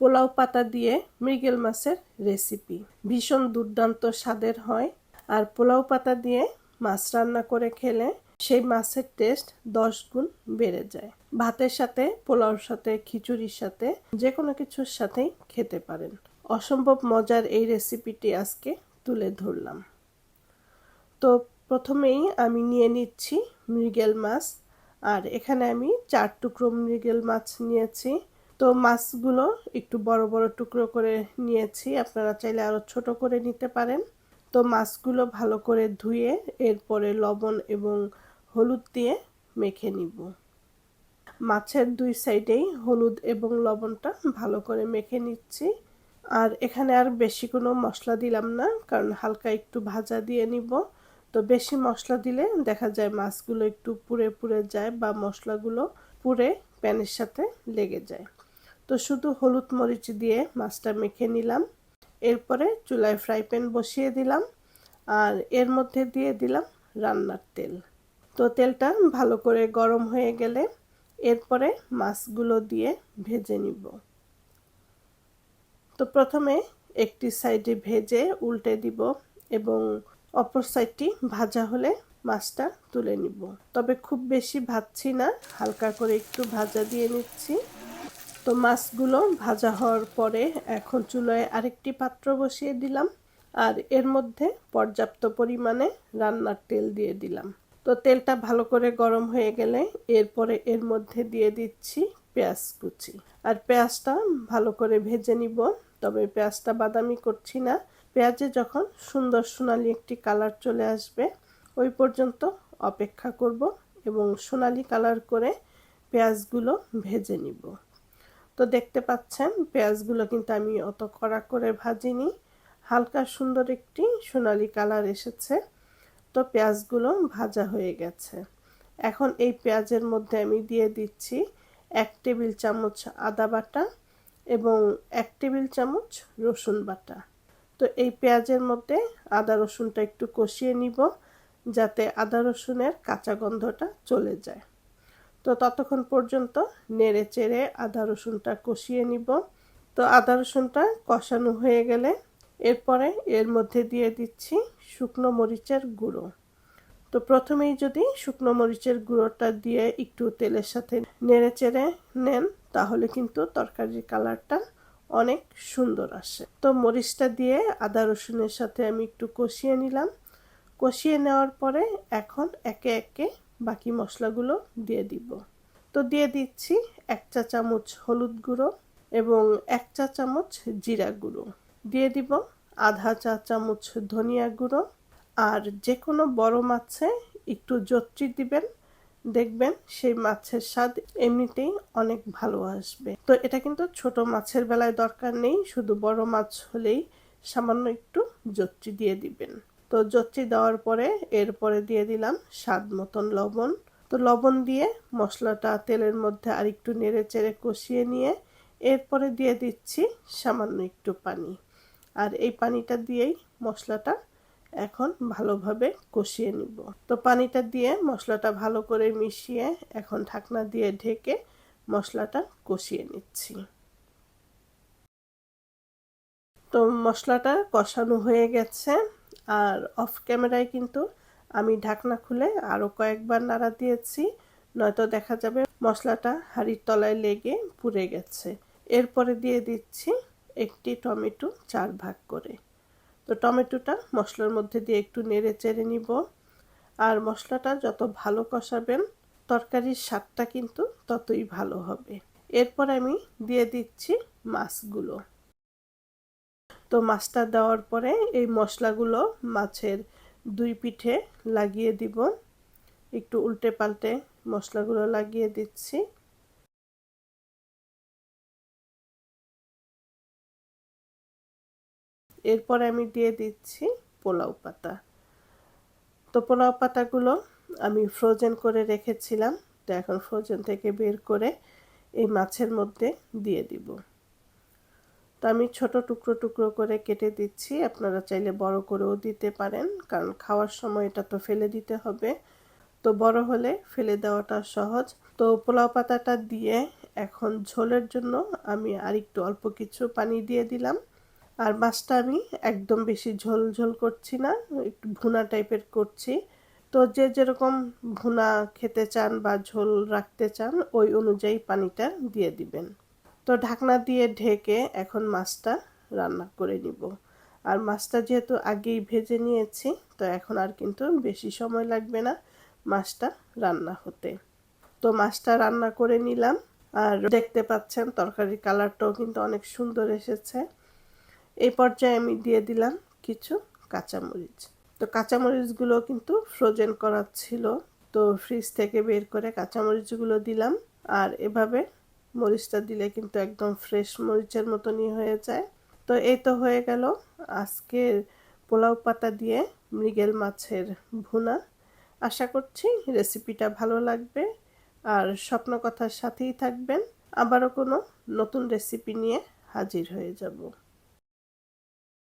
পোলাও পাতা দিয়ে মৃগেল মাছের রেসিপি। ভীষণ দুর্দান্ত স্বাদের হয়। আর পোলাও পাতা দিয়ে মাছ রান্না করে খেলে সেই মাছের টেস্ট দশ গুণ বেড়ে যায়। ভাতের সাথে, পোলাওর সাথে, খিচুড়ির সাথে যে কোনো কিছুর সাথেই খেতে পারেন। অসম্ভব মজার এই রেসিপিটি আজকে তুলে ধরলাম। তো প্রথমেই আমি নিয়ে নিচ্ছি মৃগেল মাছ। আর এখানে আমি চার টুকরো মৃগেল মাছ নিয়েছি। তো মাছগুলো একটু বড় বড় টুকরো করে নিয়েছি। আপনারা চাইলে আরও ছোট করে নিতে পারেন। তো মাছগুলো ভালো করে ধুয়ে এরপরে লবণ এবং হলুদ দিয়ে মেখে নিব। মাছের দুই সাইডেই হলুদ এবং লবণটা ভালো করে মেখে নিচ্ছি। আর এখানে আর বেশি কোনো মশলা দিলাম না, কারণ হালকা একটু ভাজা দিয়ে নিব। তো বেশি মশলা দিলে দেখা যায় মাছগুলো একটু পুড়ে পুড়ে যায় বা মশলাগুলো পুড়ে প্যানের সাথে লেগে যায়। তো শুধু হলুদ মরিচ দিয়ে মাছটা মেখে নিলাম। এরপরে চুলায় ফ্রাই প্যান বসিয়ে দিলাম আর এর মধ্যে দিয়ে দিলাম রান্নার তেল। তো তেলটা ভালো করে গরম হয়ে গেলে এরপরে মাছগুলো দিয়ে ভেজে নিব। তো প্রথমে একটি সাইডে ভেজে উল্টে দিব এবং অপর সাইডটি ভাজা হলে মাছটা তুলে নিব। তবে খুব বেশি ভাজছি না, হালকা করে একটু ভাজা দিয়ে নিচ্ছি। তো মাছগুলো ভাজা হওয়ার পরে এখন চুলায় আরেকটি পাত্র বসিয়ে দিলাম আর এর মধ্যে পর্যাপ্ত পরিমাণে রান্নার তেল দিয়ে দিলাম। তো তেলটা ভালো করে গরম হয়ে গেলে এরপরে এর মধ্যে দিয়ে দিচ্ছি পেঁয়াজ কুচি। আর পেঁয়াজটা ভালো করে ভেজে নিব, তবে পেঁয়াজটা বাদামি করছি না। পেঁয়াজে যখন সুন্দর সোনালি একটি কালার চলে আসবে, ওই পর্যন্ত অপেক্ষা করব এবং সোনালি কালার করে পেঁয়াজগুলো ভেজে নিব। তো দেখতে পাচ্ছেন, পেঁয়াজগুলো কিন্তু আমি অত কড়া করে ভাজিনি। হালকা সুন্দর একটি সোনালি কালার এসেছে। তো পেঁয়াজগুলো ভাজা হয়ে গেছে। এখন এই পেঁয়াজের মধ্যে আমি দিয়ে দিচ্ছি এক টেবিল চামচ আদা বাটা এবং এক টেবিল চামচ রসুন বাটা। তো এই পেঁয়াজের মধ্যে আদা রসুনটা একটু কষিয়ে নিব, যাতে আদা রসুনের কাঁচা গন্ধটা চলে যায়। তো ততক্ষণ পর্যন্ত নেড়ে চেড়ে আদা রসুনটা কষিয়ে নিব। তো আদা রসুনটা কষানো হয়ে গেলে এরপরে এর মধ্যে দিয়ে দিচ্ছি শুকনো মরিচের গুঁড়ো। তো প্রথমেই যদি শুকনো মরিচের গুঁড়োটা দিয়ে একটু তেলের সাথে নেড়ে চেড়ে নেন, তাহলে কিন্তু তরকারির কালারটা অনেক সুন্দর আসে। তো মরিচটা দিয়ে আদা রসুনের সাথে আমি একটু কষিয়ে নিলাম। কষিয়ে নেওয়ার পরে এখন একে একে বাকি মশলাগুলো দিয়ে দিব। তো দিয়ে দিচ্ছি এক চা চামচ হলুদ গুঁড়ো এবং এক চা চামচ জিরা গুঁড়ো। দিয়ে দিব আধা চা চামচ ধনিয়া গুঁড়ো। আর যে কোনো বড় মাছে একটু জত্রি দিবেন, দেখবেন সেই মাছের স্বাদ এমনিতেই অনেক ভালো আসবে। তো এটা কিন্তু ছোট মাছের বেলায় দরকার নেই, শুধু বড় মাছ হলেই সামান্য একটু জত্রি দিয়ে দিবেন। তো জত্রি দেওয়ার পরে এরপরে দিয়ে দিলাম স্বাদ মতন লবণ। তো লবণ দিয়ে মশলাটা তেলের মধ্যে আর একটু নেড়ে চেড়ে কষিয়ে নিয়ে এরপরে দিয়ে দিচ্ছি সামান্য একটু পানি। আর এই পানিটা দিয়েই মশলাটা এখন ভালোভাবে কষিয়ে নিব। তো পানিটা দিয়ে মশলাটা ভালো করে মিশিয়ে এখন ঢাকনা দিয়ে ঢেকে মশলাটা কষিয়ে নিচ্ছি। তো মশলাটা কষানো হয়ে গেছে। আর অফ ক্যামেরায় কিন্তু আমি ঢাকনা খুলে আরও কয়েকবার নাড়া দিয়েছি, নয়তো দেখা যাবে মশলাটা হাড়ির তলায় লেগে পুড়ে গেছে। এরপরে দিয়ে দিচ্ছি একটি টমেটো চার ভাগ করে। তো টমেটোটা মশলার মধ্যে দিয়ে একটু নেড়ে চেড়ে নিব। আর মশলাটা যত ভালো কষাবেন, তরকারির স্বাদটা কিন্তু ততই ভালো হবে। এরপর আমি দিয়ে দিচ্ছি মাছগুলো। তো মাছটা দেওয়ার পরে এই মশলাগুলো মাছের দুই পিঠে লাগিয়ে দিব। একটু উল্টে পাল্টে মশলাগুলো লাগিয়ে দিচ্ছি। এরপরে আমি দিয়ে দিচ্ছি পোলাও পাতা। তো পোলাও পাতাগুলো আমি ফ্রোজেন করে রেখেছিলাম। তো এখন ফ্রোজেন থেকে বের করে এই মাছের মধ্যে দিয়ে দিব। তো আমি ছোট টুকরো টুকরো করে কেটে দিচ্ছি। আপনারা চাইলে বড় করেও দিতে পারেন, কারণ খাওয়ার সময় এটা তো ফেলে দিতে হবে। তো বড় হলে ফেলে দেওয়াটা সহজ। তো পোলাও পাতাটা দিয়ে এখন ঝোলের জন্য আমি আরেকটু অল্প কিছু পানি দিয়ে দিলাম। আর মাছটা আমি একদম বেশি ঝোল ঝোল করছি না, একটু ভুনা টাইপের করছি। তো যে যেরকম ভুনা খেতে চান বা ঝোল রাখতে চান, ওই অনুযায়ী পানিটা দিয়ে দিবেন। তো ঢাকনা দিয়ে ঢেকে এখন মাছটা রান্না করে নিব। আর মাছটা যেহেতু আগেই ভেজে নিয়েছি, তো এখন আর কিন্তু বেশি সময় লাগবে না মাছটা রান্না হতে। তো মাছটা রান্না করে নিলাম, আর দেখতে পাচ্ছেন তরকারির কালারটাও কিন্তু অনেক সুন্দর এসেছে। এই পর্যায়ে আমি দিয়ে দিলাম কিছু কাঁচামরিচ। তো কাঁচামরিচগুলো কিন্তু ফ্রোজেন করা ছিল, তো ফ্রিজ থেকে বের করে কাঁচামরিচগুলো দিলাম, আর এভাবে মরিচটা দিলে কিন্তু একদম ফ্রেশ মরিচের মতনই হয়ে যায়। তো এই তো হয়ে গেল আজকের পোলাও পাতা দিয়ে মৃগেল মাছের ভুনা। আশা করছি রেসিপিটা ভালো লাগবে আর স্বপ্ন কথার সাথেই থাকবেন। আবারও কোনো নতুন রেসিপি নিয়ে হাজির হয়ে যাব।